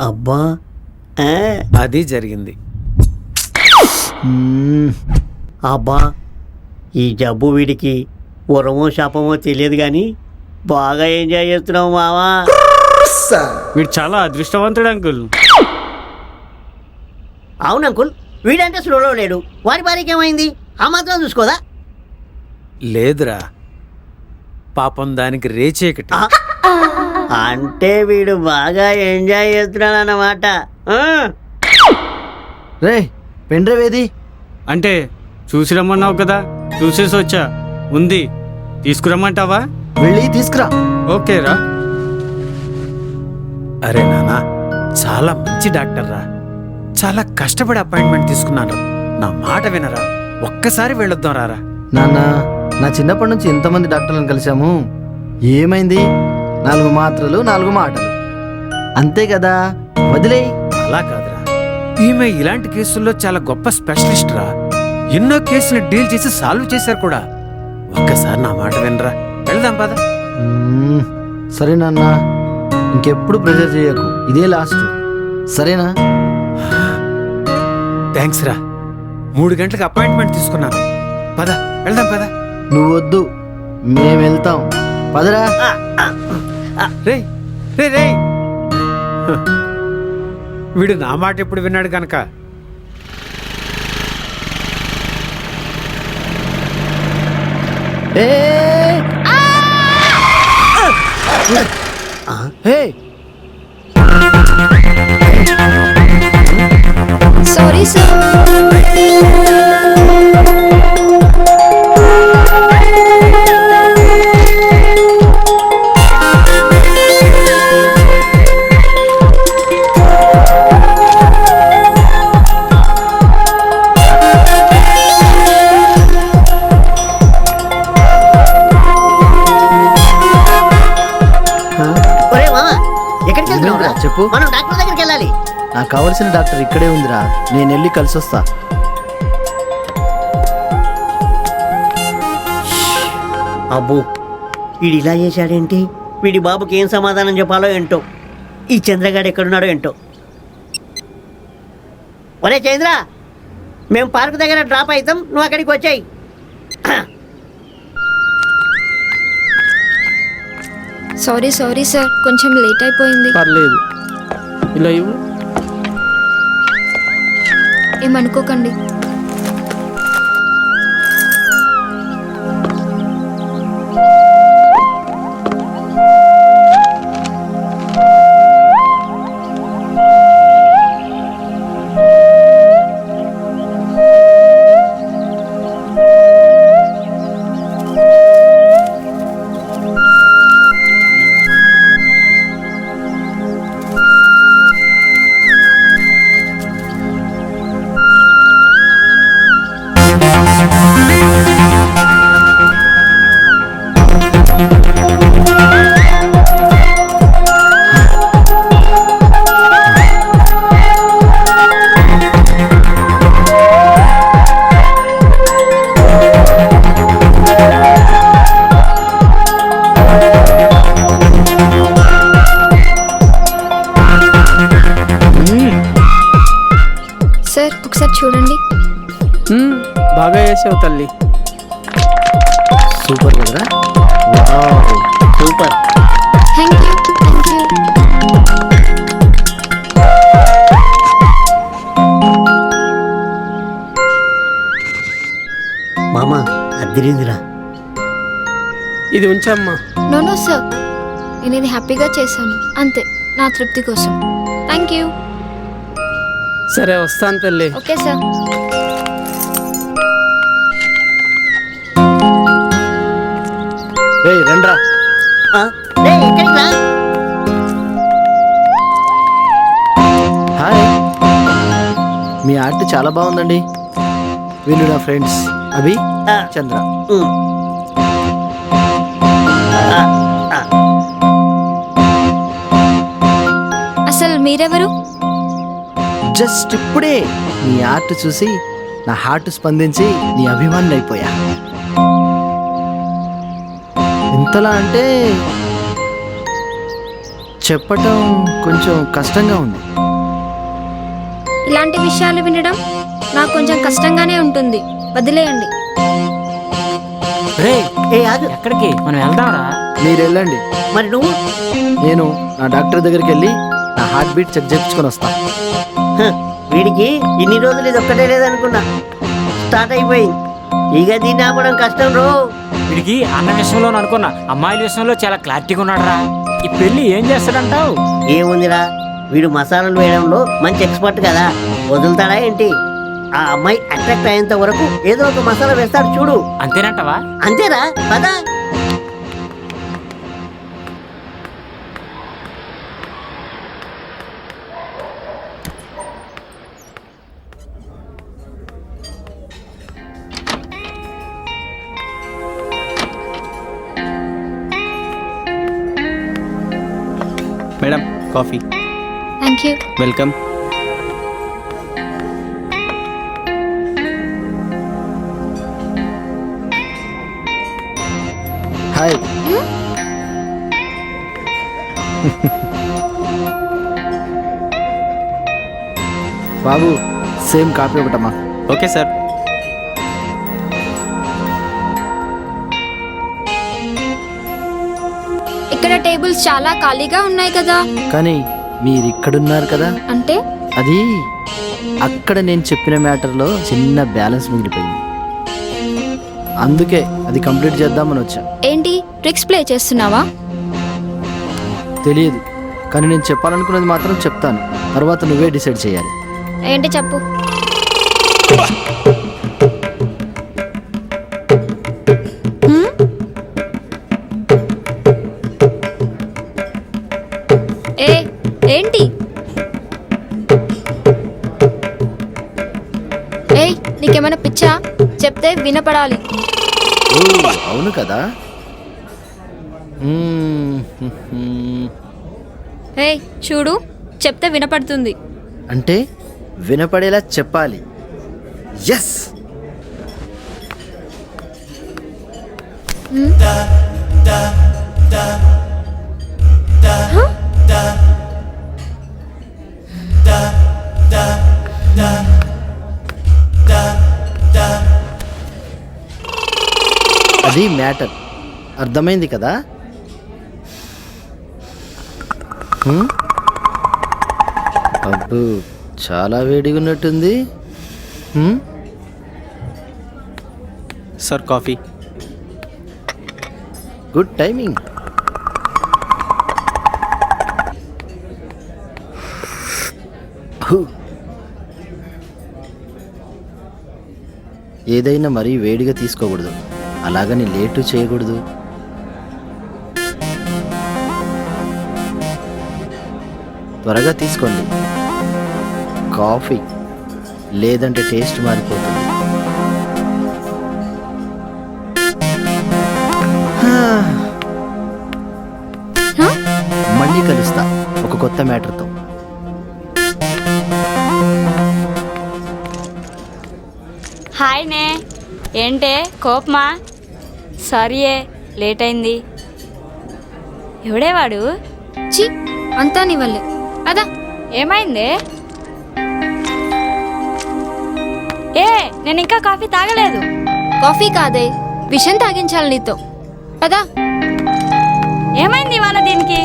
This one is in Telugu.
అబ్బా. ఏ, అది జరిగింది. అబ్బా ఈ జబ్బు వీడికి ఉరమో శాపమో తెలియదు కానీ బాగా ఎంజాయ్ చేస్తున్నావు మావా. వీడు చాలా అదృష్టవంతుడు అంకుల్. అవును అంకుల్. వీడంటే స్లోలో లేడు. వారి భార్యకి ఏమైంది? ఆ మాత్రం చూసుకోదా? లేదురా. పాపం దానికి రేచేకటి. అంటే వీడు బాగా ఎంజాయ్ చేస్తున్నాడు అన్నమాట ఆ, రే పెన్ డ్రైవ్ ఏది? అంటే చూసి రమ్మన్నావు కదా చూసేసి వచ్చా. ఉంది. తీసుకురమ్మంటావా? వెళ్ళి తీసుకురా. ఓకేరా అరే నానా చాలా మంచి డాక్టర్ రా. చాలా కష్టపడి అపాయింట్మెంట్ తీసుకున్నాను. నా మాట వినరా. ఒక్కసారి వెళ్ళొద్దాం రారా. నాన్న నా చిన్నప్పటి నుంచి ఎంతమంది డాక్టర్లను కలిశాము. ఏమైంది? నాలుగు మాత్రలు నాలుగు మాటలు. అంతే కదా? వదిలేయ్. అలా కాదురా. ఈమె ఇలాంటి కేసుల్లో చాలా గొప్ప స్పెషలిస్ట్ రా. ఎన్నో కేసులు డీల్ చేసి సాల్వ్ చేశారు కూడా. ఒక్కసారి నా మాట వినరా. వెళ్దాం పద. సరే నాన్న. ఇంకెప్పుడు ప్రెజర్ చేయకు. ఇదే లాస్ట్. సరేనా? థ్యాంక్స్ రా. మూడు గంటలకు అపాయింట్మెంట్ తీసుకున్నాను. పద వెళ్దాం పద. నువ్వు వద్దు. మేము వెళ్తాం. పదరా? రే రే రే. వీడు నా మాట ఎప్పుడు విన్నాడు కనుక ఏ హే సారీ సార్ ఎక్కడికి వెళ్తున్నావురా ఏమైందిరా? చెప్పు. మనం డాక్టర్ దగ్గరికి వెళ్ళాలి. నాకు కావలసిన డాక్టర్ ఇక్కడే ఉందిరా. నేను వెళ్ళి కలిసి వస్తా అబ్బో వీడు ఇలా చేశాడేంటి? వీడి బాబుకి ఏం సమాధానం చెప్పాలో ఏంటో? ఈ చంద్రగాడు ఎక్కడున్నాడో ఏంటో? ఒరే చంద్ర మేము పార్క్ దగ్గర డ్రాప్ అవుతాం నువ్వు అక్కడికి వచ్చాయి. సారీ సారీ సార్ కొంచెం లేట్ అయిపోయింది. పర్లేదు. ఇలా ఇవ్వు. ఏమనుకోకండి. తల్లి. సూపర్ కదరా. సూపర్ మామ అద్దరిందిరా. ఇది ఉంచమ్మా. నో నో సార్ నేను ఇది హ్యాపీగా చేశాను. అంతే నా తృప్తి కోసం. థ్యాంక్ యూ సరే వస్తాను తల్లి. ఓకే సార్ రేయ్ రండ్రా. హాయ్. మీ ఆర్ట్ చాలా బాగుందండి. వీళ్ళు నా ఫ్రెండ్స్. అభి. చంద్ర. అసలు మీరెవరు? జస్ట్ ఇప్పుడే నీ ఆర్ట్ చూసి నా హార్ట్ స్పందించి నీ అభిమాని అయిపోయా ఎంతలా అంటే చెప్పటం కొంచెం కష్టంగా ఉంది. ఇలాంటి విషయాలు వినడం నాకు కొంచెం కష్టంగానే ఉంటుంది. వదిలేయండి. రే ఏ ఆగు. ఎక్కడికి? మనం వెళ్దాంరా. మీరు వెళ్ళండి. మరి నువ్వు? నేను నా డాక్టర్ దగ్గరికి వెళ్ళి నా హార్ట్ బీట్ చెక్ చేయించుకొని వస్తా. హ, వీడికి ఇన్ని రోజులు ఇది ఒక్కటే లేదనుకున్నా. స్టార్ట్ అయిపోయింది. ఇక దీన్ని ఆపడం కష్టం రో. వీడికి అన్న విషయంలో అనుకున్నా. అమ్మాయిల విషయంలో చాలా క్లారిటీగా ఉన్నాడురా. ఈ పెళ్ళి ఏం చేస్తాడంటావు? ఏముందిరా? వీడు మసాలాలు వేయడంలో మంచి ఎక్స్పర్ట్ కదా. వదులుతాడా ఏంటి? ఆ అమ్మాయి అట్రాక్ట్ అయ్యేంత వరకు ఏదో ఒక మసాలా వేస్తాడు చూడు. అంతేనంటావా? అంతేరా? పదా. Madam coffee. Thank you welcome hi Babu same copy ఒకటమ్మా. ఓకే సార్ టేబుల్స్ చాలా ఖాళీగా ఉన్నాయి కదా. కానీ మీరు ఇక్కడున్నారు కదా. అంటే? అది అక్కడ నేను చెప్పిన మ్యాటర్లో చిన్న బ్యాలెన్స్ మిగిలిపోయింది. అందుకే అది కంప్లీట్ చేద్దామని వచ్చా. ఏంటి? ట్రిక్స్ ప్లే చేస్తున్నావా? తెలియదు. కానీ నేను చెప్పాలనుకున్నది మాత్రం చెప్తాను. తర్వాత నువ్వే డిసైడ్ చేయాలి. ఏంటి చెప్పు? నీకేమైనా పిచ్చా? చెప్తే వినపడాలి. అవును కదా. ఏయ్ చూడు చెప్తే వినపడుతుంది. అంటే వినపడేలా చెప్పాలి. ఎస్ అది మ్యాటర్ అర్థమైంది కదా? అబ్బో చాలా వేడిగా ఉన్నట్టుంది? Sir coffee good timing. ఏదైనా మరీ వేడిగా తీసుకోకూడదు అలాగని లేటు చేయకూడదు. త్వరగా తీసుకోండి. కాఫీ లేదంటే టేస్ట్ మారిపోతుంది? మళ్ళీ కలుస్తా ఒక కొత్త మ్యాటర్తో. హాయ్ నే. ఏంటే కోపమా? సారీయే లేట్ అయింది ఎవడే వాడు చి అంతా నీ వల్లే. అదా ఏమైంది? ఏ నేను ఇంకా కాఫీ తాగలేదు. కాఫీ కాదే విషం తాగించాలి నీతో. పదా. ఏమైంది ఇవాళ దీనికి?